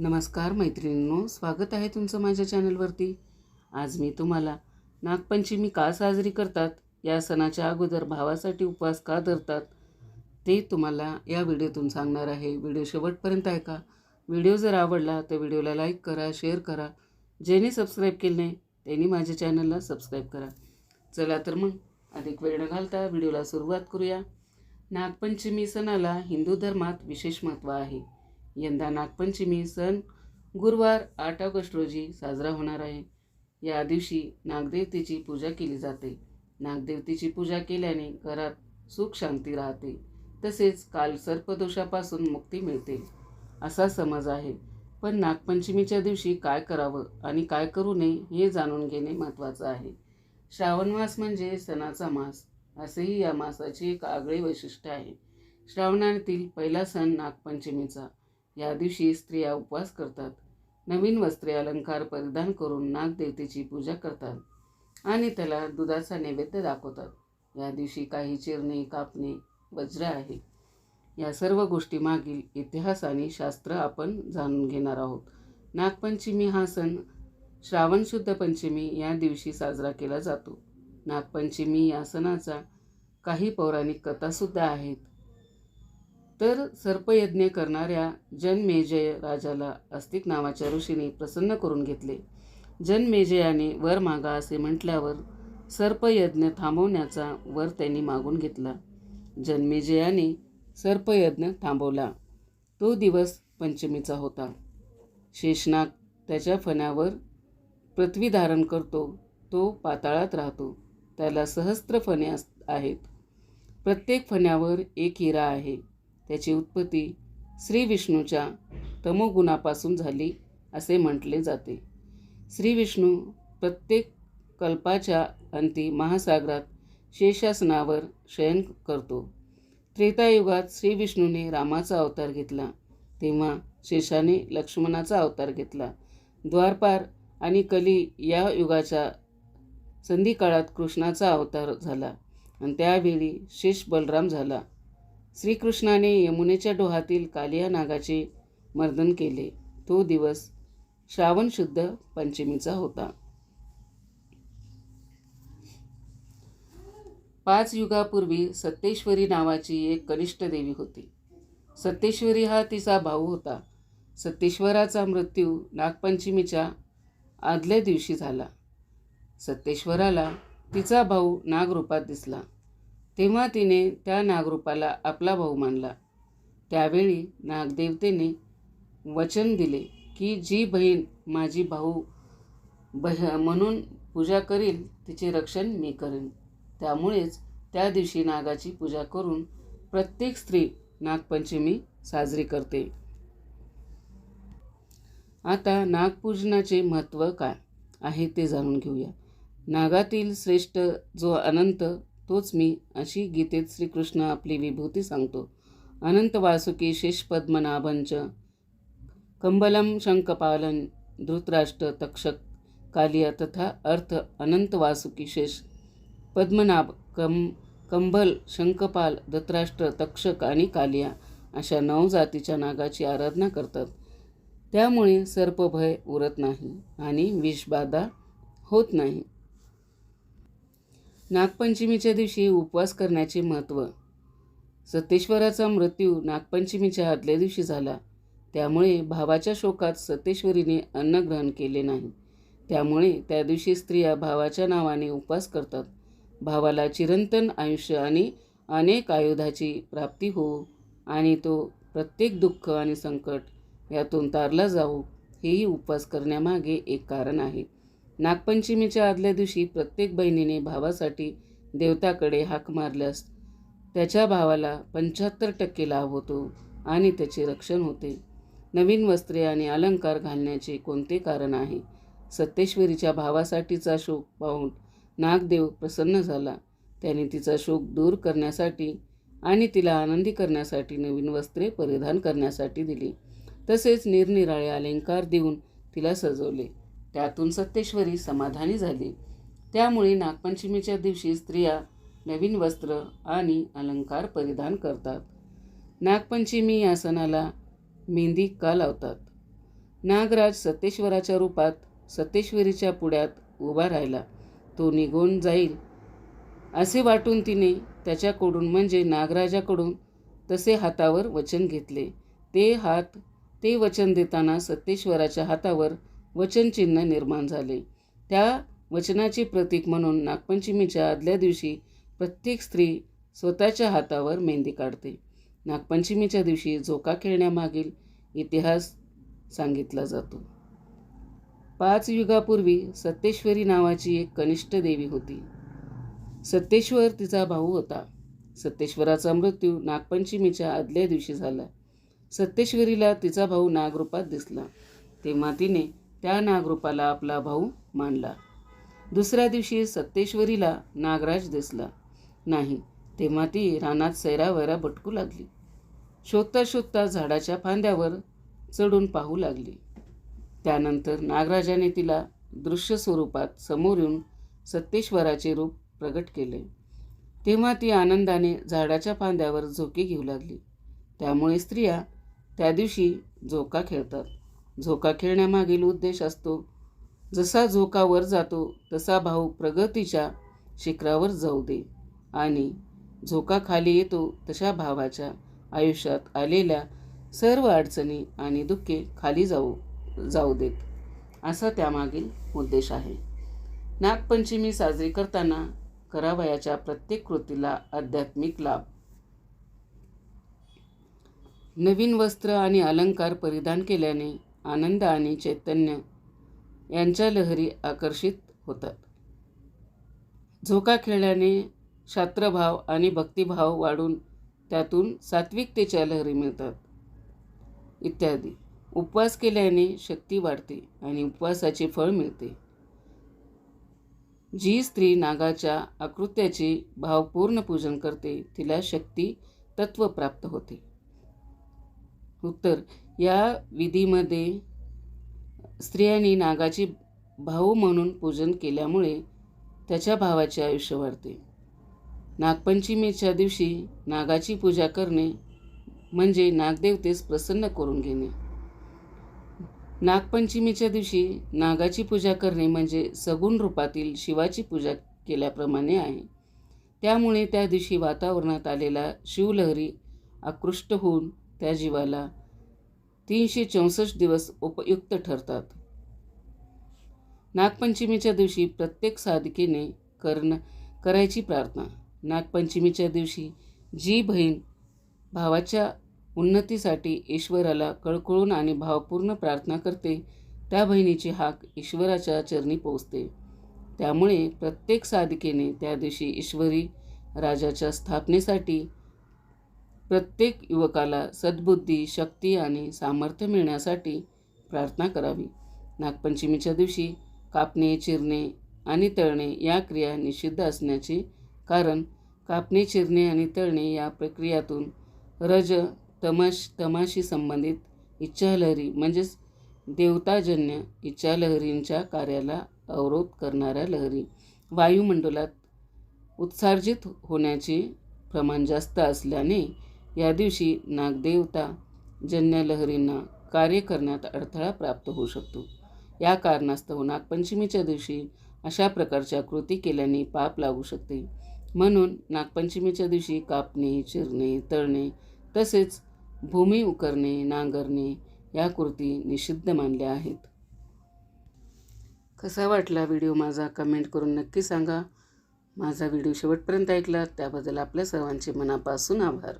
नमस्कार मैत्रिणींनो स्वागत आहे तुमचं माझ्या चॅनलवरती. आज मी तुम्हाला नागपंचमी का साजरी करतात या सणाच्या अगोदर भावासाठी उपवास का धरतात ते तुम्हाला या व्हिडिओतून सांगणार आहे. व्हिडिओ शेवटपर्यंत ऐका. व्हिडिओ जर आवडला तर व्हिडिओला लाईक करा शेअर करा. ज्यांनी सबस्क्राईब केले नाही त्यांनी माझ्या चॅनलला सबस्क्राईब करा. चला तर मग अधिक वेळ न घालता व्हिडिओला सुरुवात करूया. नागपंचमी सणाला हिंदू धर्मात विशेष महत्त्व आहे. यंदा नागपंचमी सण गुरुवार आठ ऑगस्ट रोजी साजरा होणार आहे. या दिवशी नागदेवतेची पूजा केली जाते. नागदेवतेची पूजा केल्याने घरात सुख शांती राहते. तसेच काल सर्पदोषापासून मुक्ती मिळते. असा समज आहे. पण नागपंचमीच्या दिवशी काय करावं आणि काय करू नये हे जाणून घेणे महत्त्वाचं आहे. श्रावण मास म्हणजे सणाचा मास. असेही या मासाचे एक आगळे वैशिष्ट्य आहे. श्रावणातील पहिला सण नागपंचमीचा. या दिवशी स्त्रिया उपवास करतात. नवीन वस्त्रे अलंकार परिधान करून नागदेवतेची पूजा करतात आणि त्याला दुधाचा नैवेद्य दाखवतात. या दिवशी काही चिरणे कापणे वज्र आहे. या सर्व गोष्टी मागील इतिहास आणि शास्त्र आपण जाणून घेणार आहोत. नागपंचमी हा सण श्रावण शुद्ध पंचमी या दिवशी साजरा केला जातो. नागपंचमी या सणाचा काही पौराणिक कथासुद्धा आहेत. तर सर्पयज्ञ करणाऱ्या जनमेजय राजाला अस्तिक नावाच्या ऋषीने प्रसन्न करून घेतले. जनमेजयाने वर मागा असे म्हटल्यावर सर्पयज्ञ थांबवण्याचा वर त्यांनी मागून घेतला. जनमेजयाने सर्पयज्ञ थांबवला. तो दिवस पंचमीचा होता. शेषनाग त्याच्या फण्यावर पृथ्वी धारण करतो. तो पाताळात राहतो. त्याला सहस्त्र फण्या अस आहेत. प्रत्येक फण्यावर एक हिरा आहे. त्याची उत्पत्ती श्री विष्णूच्या तमोगुणापासून झाली असे म्हटले जाते. श्री विष्णू प्रत्येक कल्पाच्या अंती महासागरात शेषासनावर शयन करतो. त्रेतायुगात श्री विष्णूने रामाचा अवतार घेतला. तेव्हा शेषाने लक्ष्मणाचा अवतार घेतला. द्वारपार आणि कली या युगाच्या संधिकाळात कृष्णाचा अवतार झाला आणि त्यावेळी शेष बलराम झाला. श्रीकृष्णाने यमुनेच्या डोहातील कालिया नागाचे मर्दन केले. तो दिवस श्रावण शुद्ध पंचमीचा होता. पाच युगापूर्वी सत्तेश्वरी नावाची एक कनिष्ठ देवी होती. सत्तेश्वरी हा तिचा भाऊ होता. सत्तेश्वराचा मृत्यू नागपंचमीच्या आदल्या दिवशी झाला. सत्तेश्वराला तिचा भाऊ नागरूपात दिसला. तेव्हा तिने त्या नागरूपाला आपला भाऊ मानला. त्यावेळी नागदेवतेने वचन दिले की जी बहीण माझी भाऊ बह म्हणून पूजा करील तिचे रक्षण मी करेन. त्यामुळेच त्या दिवशी नागाची पूजा करून प्रत्येक स्त्री नागपंचमी साजरी करते. आता नागपूजनाचे महत्त्व काय आहे ते जाणून घेऊया. नागातील श्रेष्ठ जो अनंत तोच मी अशी गीतेत श्रीकृष्ण आपली विभूती सांगतो. अनंत वासुकी शेष पद्मनाभंच कंबलम शंखपालन धृतराष्ट्र तक्षक कालिया तथा अर्थ अनंत वासुकी शेष पद्मनाभ कम कंबल शंखपाल धृतराष्ट्र तक्षक आणि कालिया अशा नऊ जातीच्या नागाची आराधना करतात. त्यामुळे सर्पभय उरत नाही आणि विषबाधा होत नाही. नागपंचमीच्या दिवशी उपवास करण्याचे महत्त्व. सतेश्वराचा मृत्यू नागपंचमीच्या आदल्या दिवशी झाला. त्यामुळे भावाच्या शोकात सतेश्वरीने अन्न ग्रहण केले नाही. त्यामुळे त्या दिवशी स्त्रिया भावाच्या नावाने उपवास करतात. भावाला चिरंतन आयुष्य आणि अनेक आयुधाची प्राप्ती हो आणि तो प्रत्येक दुःख आणि संकट यातून तारला जाऊ हेही उपवास करण्यामागे एक कारण आहे. नागपंचमीच्या आदल्या दिवशी प्रत्येक बहिणीने भावासाठी देवताकडे हाक मारल्यास त्याच्या भावाला पंच्याहत्तर टक्के लाभ होतो आणि त्याचे रक्षण होते. नवीन वस्त्रे आणि अलंकार घालण्याचे कोणते कारण आहे? सत्तेश्वरीच्या भावासाठीचा शोक पाहून नागदेव प्रसन्न झाला. त्याने तिचा शोक दूर करण्यासाठी आणि तिला आनंदी करण्यासाठी नवीन वस्त्रे परिधान करण्यासाठी दिली. तसेच निरनिराळे अलंकार देऊन तिला सजवले. त्यातून सत्तेश्वरी समाधानी झाली. त्यामुळे नागपंचमीच्या दिवशी स्त्रिया नवीन वस्त्र आणि अलंकार परिधान करतात. नागपंचमी या सणाला मेहंदी का लावतात? नागराज सत्तेश्वराच्या रूपात सत्तेश्वरीच्या पुढ्यात उभा राहिला. तो निघून जाईल असे वाटून तिने त्याच्याकडून म्हणजे नागराजाकडून तसे हातावर वचन घेतले. ते हात ते वचन देताना सत्तेश्वराच्या हातावर वचनचिन्ह निर्माण झाले. त्या वचनाचे प्रतीक म्हणून नागपंचमीच्या आदल्या दिवशी प्रत्येक स्त्री स्वतःच्या हातावर मेहंदी काढते. नागपंचमीच्या दिवशी झोका खेळण्यामागील इतिहास सांगितला जातो. पाच युगापूर्वी सत्तेश्वरी नावाची एक कनिष्ठ देवी होती. सत्तेश्वर तिचा भाऊ होता. सत्तेश्वराचा मृत्यू नागपंचमीच्या आदल्या दिवशी झाला. सत्तेश्वरीला तिचा भाऊ नागरूपात दिसला. तेव्हा तिने त्या नागरूपाला आपला भाऊ मानला. दुसऱ्या दिवशी सत्तेश्वरीला नागराज दिसला. नाही तेव्हा ती रानात सैरावैरा भटकू लागली. शोधता शोधता झाडाच्या फांद्यावर चढून पाहू लागली. त्यानंतर नागराजाने तिला दृश्य स्वरूपात समोर येऊन सत्तेश्वराचे रूप प्रगट केले. तेव्हा ती आनंदाने झाडाच्या फांद्यावर झोके घेऊ लागली. त्यामुळे स्त्रिया त्या दिवशी झोका खेळतात. झोका खेळण्यामागील उद्देश असतो. जसा झोका वर जातो तसा भाऊ प्रगतीच्या शिखरावर जाऊ दे. आणि झोका खाली येतो तशा भावाच्या आयुष्यात आलेल्या सर्व अडचणी आणि दुःखे खाली जाऊ जाऊ देत. असा त्यामागील उद्देश आहे. नागपंचमी साजरी करताना करावयाच्या प्रत्येक कृतीला आध्यात्मिक लाभ. नवीन वस्त्र आणि अलंकार परिधान केल्याने आनंद आणि चैतन्य यांच्या लहरी आकर्षित होतात. झोका खेळल्याने शास्त्रभाव आणि भक्तिभाव वाढून त्यातून सात्विकतेच्या लहरी मिळतात. इत्यादी. उपवास केल्याने शक्ती वाढते आणि उपवासाचे फळ मिळते. जी स्त्री नागाच्या आकृत्याचे भावपूर्ण पूजन करते तिला शक्ती तत्व प्राप्त होते. उत्तर. या विधीमध्ये स्त्रियांनी नागाची भाऊ म्हणून पूजन केल्यामुळे त्याच्या भावाचे आयुष्य वाढते. नागपंचमीच्या दिवशी नागाची पूजा करणे म्हणजे नागदेवतेस प्रसन्न करून घेणे. नागपंचमीच्या दिवशी नागाची पूजा करणे म्हणजे सगुण रूपातील शिवाची पूजा केल्याप्रमाणे आहे. त्यामुळे त्या दिवशी वातावरणात आलेला शिवलहरी आकृष्ट होऊन त्या जीवाला तीनशे चौसष्ट दिवस उपयुक्त ठरतात. नागपंचमीच्या दिवशी प्रत्येक साधकेने करण करायची प्रार्थना. नागपंचमीच्या दिवशी जी बहीण भावाच्या उन्नतीसाठी ईश्वराला कळकळून आणि भावपूर्ण प्रार्थना करते त्या बहिणीची हाक ईश्वराच्या चरणी पोचते त्यामुळे प्रत्येक साधकेने त्या दिवशी ईश्वरी राजाच्या स्थापनेसाठी प्रत्येक युवकाला सद्बुद्धी शक्ती आणि सामर्थ्य मिळण्यासाठी प्रार्थना करावी. नागपंचमीच्या दिवशी कापणे चिरणे आणि तळणे या क्रिया निषिद्ध असण्याचे कारण कापणे चिरणे आणि तळणे या प्रक्रियातून रज तमश तमाशी संबंधित इच्छालहरी म्हणजेच देवताजन्य इच्छालहरींच्या कार्याला अवरोध करणाऱ्या लहरी वायुमंडलात उत्सर्जित होण्याचे प्रमाण जास्त असल्याने या दिवशी नागदेवता जन्य लहरींना कार्य करण्यात अडथळा प्राप्त होऊ शकतो. या कारणास्तव नागपंचमीच्या दिवशी अशा प्रकारच्या कृती केल्याने पाप लागू शकते. म्हणून नागपंचमीच्या दिवशी कापणे चिरणे तळणे तसेच भूमी उकरणे नांगरणे या कृती निषिद्ध मानल्या आहेत. कसा वाटला व्हिडिओ माझा कमेंट करून नक्की सांगा. माझा व्हिडिओ शेवटपर्यंत ऐकला त्याबद्दल आपल्या सर्वांचे मनापासून आभार.